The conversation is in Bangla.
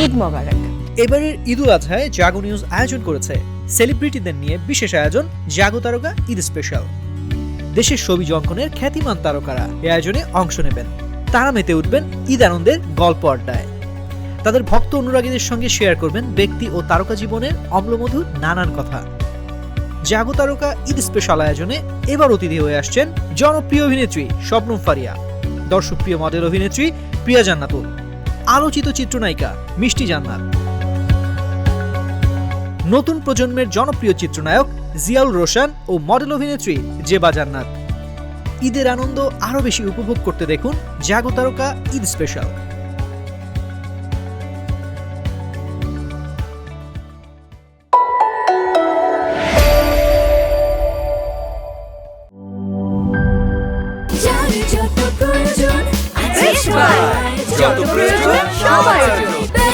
ঈদ মোবারক। এবারের ঈদুল আজহায় জাগো নিউজ আয়োজন করেছে। সেলিব্রিটিদের নিয়ে বিশেষ আয়োজন জাগো তারকা ঈদ স্পেশাল দেশের ছবি অঙ্কনের খ্যাতিমান তারকারা এ আয়োজনে অংশ নেবেন। তারা মেতে উঠবেন ঈদ আনন্দের গল্প আড্ডায়। তাদের ভক্ত অনুরাগীদের সঙ্গে শেয়ার করবেন ব্যক্তি ও তারকা জীবনের অম্লমধুর নানান কথা। জাগো তারকা ঈদ স্পেশাল আয়োজনে এবার অতিথি হয়ে আসছেন জনপ্রিয় অভিনেত্রী শবনম ফারিয়া। দর্শকপ্রিয় মডেল অভিনেত্রী প্রিয়া জান্নাতুল। আলোচিত চিত্রনায়িকা মিষ্টি জান্নাত। নতুন প্রজন্মের জনপ্রিয় চিত্রনায়ক জিয়াউল রোশন ও মডেল অভিনেত্রী জেবা জান্নাত। ঈদের আনন্দ আরও বেশি উপভোগ করতে দেখুন জাগো তারকা ঈদ স্পেশাল। জানি Show to Bridge with Show